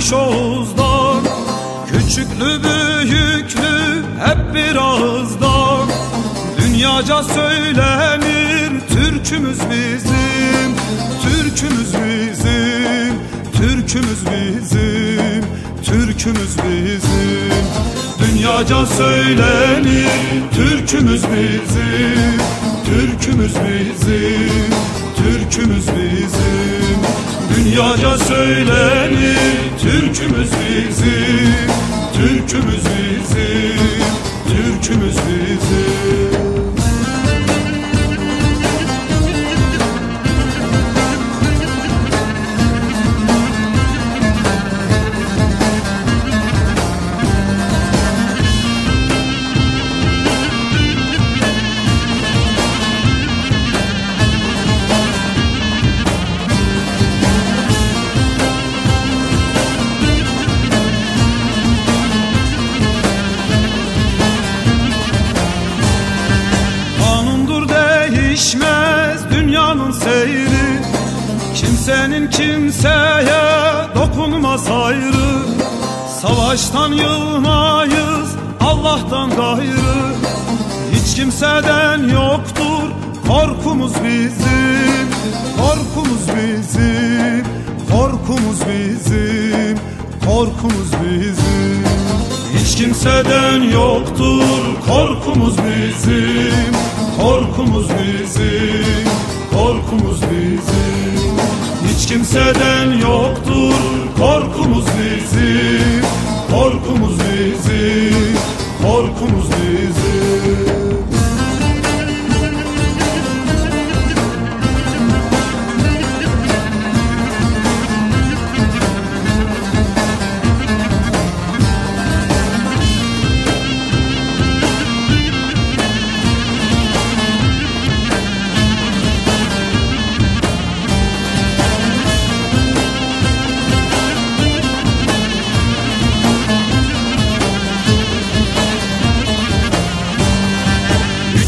çoğuz dağ Küçüklü büyüklü hep bir ağızda Dünyaca söylenir Türkümüz bizim Türkümüz bizim Türkümüz bizim Türkümüz bizim. Dünyaca söylenir Türkümüz bizim Türkümüz bizim Türkümüz bizim. Dünyaca söylenir Türkümüz bizim Türkümüz bizim Kimsenin kimseye dokunmaz ayrı. Savaştan yılmayız Allah'tan gayrı. Hiç kimseden yoktur korkumuz bizim. Korkumuz bizim Korkumuz bizim. Korkumuz bizim. Hiç kimseden yoktur korkumuz bizim. Korkumuz bizim kimseden yoktur. Korkumuz bizim Korkumuz bizim Korkumuz bizim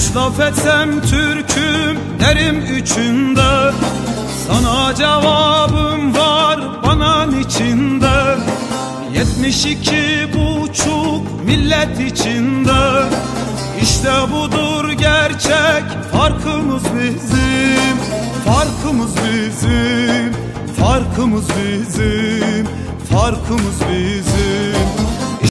Üç laf etsem Türk'üm derim üçünde. Sana cevabım var bana içinde Yetmiş iki buçuk millet içinde. İşte budur gerçek farkımız bizim. Farkımız bizim Farkımız bizim. Farkımız bizim